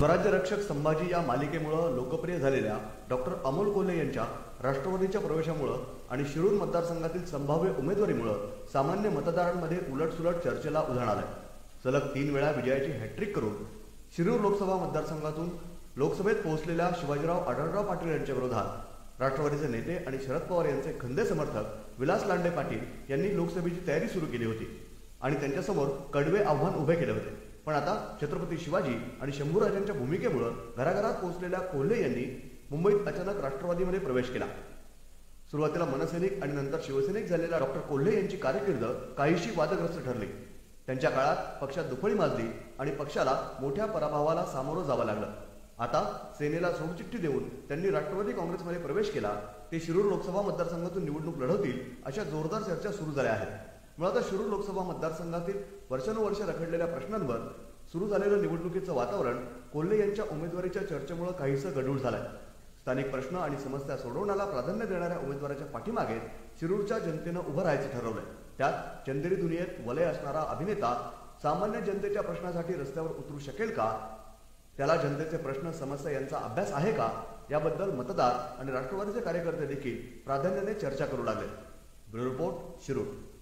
स्वराज्य रक्षक संभाजी या मालिकेमुळं लोकप्रिय झालेल्या डॉक्टर अमोल कोल्हे यांच्या राष्ट्रवादीच्या प्रवेशामुळं आणि शिरूर मतदारसंघातील संभाव्य उमेदवारीमुळं सामान्य मतदारांमध्ये उलटसुलट चर्चेला उधाण आलंय. सलग तीन वेळा विजयाची हॅट्रिक करून शिरूर लोकसभा मतदारसंघातून लोकसभेत पोहोचलेल्या शिवाजीराव आढळराव पाटील यांच्या विरोधात राष्ट्रवादीचे नेते आणि शरद पवार यांचे खंदे समर्थक विलास लांडे पाटील यांनी लोकसभेची तयारी सुरू केली होती आणि त्यांच्यासमोर कडवे आव्हान उभे केले होते. पण आता छत्रपती शिवाजी आणि शंभूराजांच्या भूमिकेमुळं घराघरात पोहोचलेल्या कोल्हे यांनी मुंबईत अचानक राष्ट्रवादीमध्ये प्रवेश केला. सुरुवातीला मनसैनिक आणि नंतर शिवसैनिक झालेल्या डॉक्टर कोल्हे यांची कारकीर्द काहीशी वादग्रस्त ठरली. त्यांच्या काळात पक्षात दुफळी माजली आणि पक्षाला मोठ्या पराभवाला सामोरं जावं लागलं. आता सेनेला सोडचिठ्ठी देऊन त्यांनी राष्ट्रवादी काँग्रेसमध्ये प्रवेश केला ते शिरूर लोकसभा मतदारसंघातून निवडणूक लढवतील अशा जोरदार चर्चा सुरू झाल्या आहेत. मुळात शिरूर लोकसभा मतदारसंघातील वर्षानुवर्ष रखडलेल्या प्रश्नांवर सुरू झालेलं निवडणुकीचं वातावरण कोल्हे यांच्या उमेदवारीच्या चर्चेमुळे काहीसं गढूळ झालंय. स्थानिक प्रश्न आणि समस्या सोडवण्याला प्राधान्य देणाऱ्या उमेदवाराच्या पाठीमागे शिरूरच्या जनतेनं उभं राहायचं ठरवलंय. त्यात चंदेरी दुनियेत वलय असणारा अभिनेता सामान्य जनतेच्या प्रश्नासाठी रस्त्यावर उतरू शकेल का? त्याला जनतेचे प्रश्न समस्या यांचा अभ्यास आहे का? याबद्दल मतदार आणि राष्ट्रवादीचे कार्यकर्ते देखील प्राधान्याने चर्चा करू लागले. Bureau report Shirur.